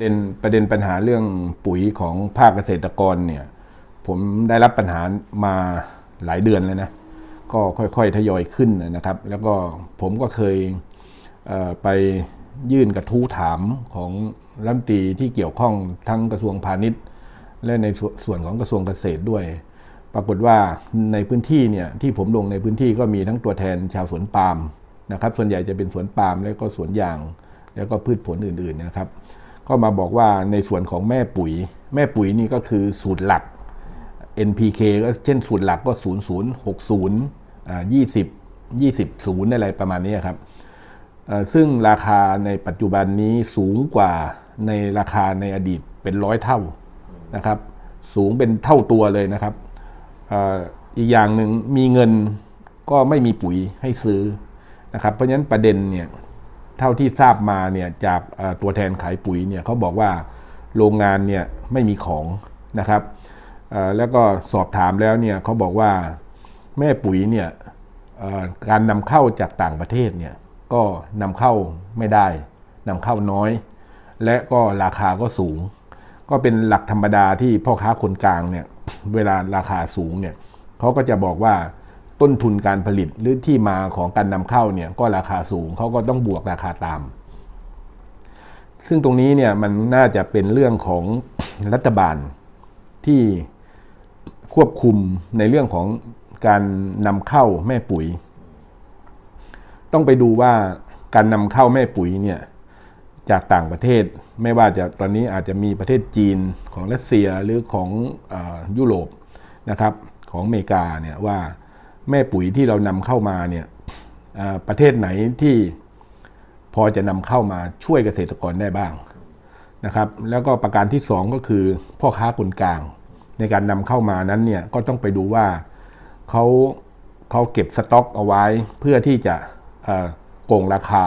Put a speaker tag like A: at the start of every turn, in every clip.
A: เป็นประเด็นปัญหาเรื่องปุ๋ยของภาคเกษตรกรเนี่ยผมได้รับปัญหามาหลายเดือนแล้วนะก็ค่อยๆทยอยขึ้นนะครับ แล้วก็ผมก็เคยเไปยื่นกระทู้ถามของรัฐมนตรีที่เกี่ยวข้องทั้งกระทรวงพาณิชย์ และในส่วนส่วนของกระทรวงเกษตรด้วย ปรากฏว่าในพื้นที่เนี่ยที่ผมลงในพื้นที่ก็มีทั้งตัวแทนชาวสวนปาล์มนะครับ ส่วนใหญ่จะเป็นสวนปาล์มแล้วก็สวนยาง แล้วก็พืชผลอื่นๆนะครับ ก็มาบอกว่าในส่วนของแม่ปุ๋ย แม่ปุ๋ยนี่ก็คือสูตรหลัก NPK ก็เช่นสูตรหลักก็ 0 0 6 0อ่า20 20 0 อะไรประมาณนี้ครับ ซึ่งราคาในปัจจุบันนี้สูงกว่าในราคาในอดีตเป็นร้อยเท่านะครับ สูงเป็นเท่าตัวเลยนะครับอีกอย่างหนึ่งมีเงินก็ไม่มีปุ๋ยให้ซื้อนะครับ เพราะฉะนั้นประเด็นเนี่ย เท่าที่ทราบมาเนี่ยจากตัวแทนขายปุ๋ยเนี่ยเขาบอกว่าโรงงานเนี่ยไม่มีของนะครับแล้วก็สอบถามแล้วเนี่ยเขาบอกว่าแม่ปุ๋ยเนี่ยการนำเข้าจากต่างประเทศเนี่ยก็นำเข้าไม่ได้นำเข้าน้อย และก็ราคาก็สูง ก็เป็นหลักธรรมดาที่พ่อค้าคนกลางเนี่ยเวลาราคาสูงเนี่ยเขาก็จะบอกว่า ต้นทุนการผลิตหรือที่มาของการนำเข้าเนี่ยก็ราคาสูงเขาก็ต้องบวกราคาตาม ซึ่งตรงนี้เนี่ยมันน่าจะเป็นเรื่องของรัฐบาลที่ควบคุมในเรื่องของการนำเข้าแม่ปุ๋ย ต้องไปดูว่าการนำเข้าแม่ปุ๋ยเนี่ยจากต่างประเทศไม่ว่าจะตอนนี้อาจจะมีประเทศจีนของรัสเซียหรือของอยุโรปนะครับของอเมริกาเนี่ยว่า แม่ปุ๋ยที่เรานำเข้ามาเนี่ยประเทศไหนที่พอจะนำเข้ามาช่วยเกษตรกรได้บ้างนะครับ แล้วก็ประการที่สองก็คือพ่อค้าคนกลาง ในการนำเข้ามานั้นเนี่ยก็ต้องไปดูว่าเขาเขาเก็บสต็อกเอาไว้ เพื่อที่จะโกงราคา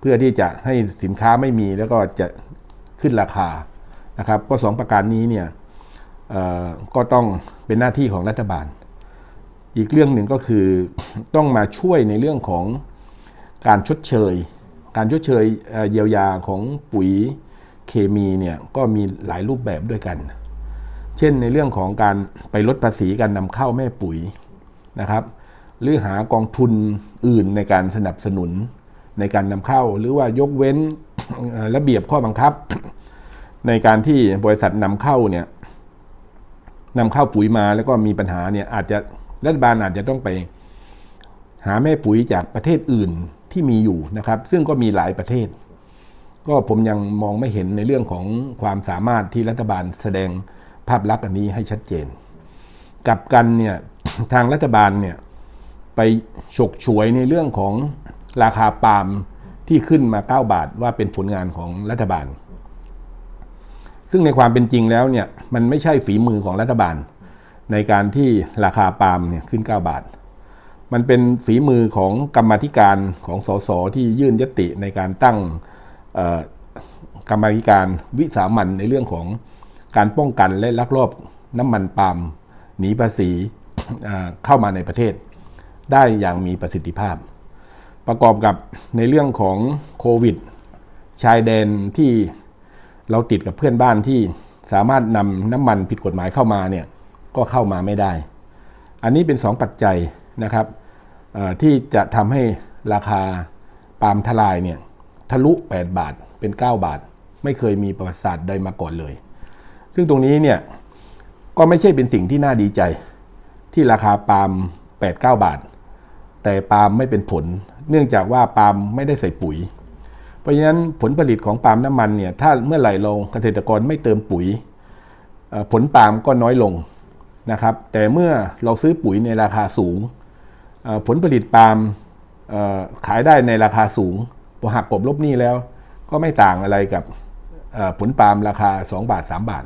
A: เพื่อที่จะให้สินค้าไม่มีแล้วก็จะขึ้นราคานะครับ ก็สองประการนี้เนี่ยก็ต้องเป็นหน้าที่ของรัฐบาล อีกเรื่องหนึ่งก็คือต้องมาช่วยในเรื่องของการชดเชย การชดเชยเยียวยาของปุ๋ยเคมีเนี่ยก็มีหลายรูปแบบด้วยกัน เช่นในเรื่องของการไปลดภาษีการนำเข้าแม่ปุ๋ยนะครับ หรือหากองทุนอื่นในการสนับสนุนในการนำเข้า หรือว่ายกเว้นระเบียบข้อบังคับ ในการที่บริษัทนำเข้าเนี่ยนำเข้าปุ๋ยมาแล้วก็มีปัญหาเนี่ยอาจจะ รัฐบาลอาจจะต้องไปหาแม่ปุ๋ยจากประเทศอื่นที่มีอยู่นะครับ ซึ่งก็มีหลายประเทศ ก็ผมยังมองไม่เห็นในเรื่องของความสามารถที่รัฐบาลแสดงภาพลักษณ์อันนี้ให้ชัดเจนกับกันเนี่ยทางรัฐบาลเนี่ยไปฉกฉวยในเรื่องของราคาปาล์มที่ขึ้นมา 9 บาทว่าเป็นผลงานของรัฐบาล ซึ่งในความเป็นจริงแล้วเนี่ยมันไม่ใช่ฝีมือของรัฐบาล ในการที่ราคาปาล์มเนี่ยขึ้น 9 บาท มันเป็นฝีมือของกรรมธิการของสสที่ยื่นยติในการตั้งกรรมธิการวิสามันในเรื่องของการป้องกันและลักลอบน้ำมันปาล์มหนีภาษีเข้ามาในประเทศ ได้อย่างมีประสิทธิภาพ ประกอบกับในเรื่องของโควิด ชายแดนที่เราติดกับเพื่อนบ้านที่สามารถนำน้ำมันผิดกฎหมายเข้ามาเนี่ย ก็เข้ามาไม่ได้ อันนี้เป็น 2 ปัจจัยนะครับที่จะทำให้ราคาปาล์มทลายเนี่ยทะลุ 8 บาทเป็น 9 บาท ไม่เคยมีประวัติศาสตร์ใดมาก่อนเลย ซึ่งตรงนี้เนี่ยก็ไม่ใช่เป็นสิ่งที่น่าดีใจ ที่ราคาปาล์ม8-9 บาท แต่ปาล์มไม่เป็นผล เนื่องจากว่าปาล์มไม่ได้ใส่ปุ๋ย เพราะฉะนั้นผลผลิตของปาล์มน้ำมันเนี่ยถ้าเมื่อไหร่เราเกษตรกรไม่เติมปุ๋ย ผลปาล์มก็น้อยลง นะครับ แต่เมื่อเราซื้อปุ๋ยในราคาสูง ผลผลิตปาล์มขายได้ในราคาสูงพอหักกบลบหนี้แล้ว ก็ไม่ต่างอะไรกับผลปาล์มราคา 2 บาท 3 บาท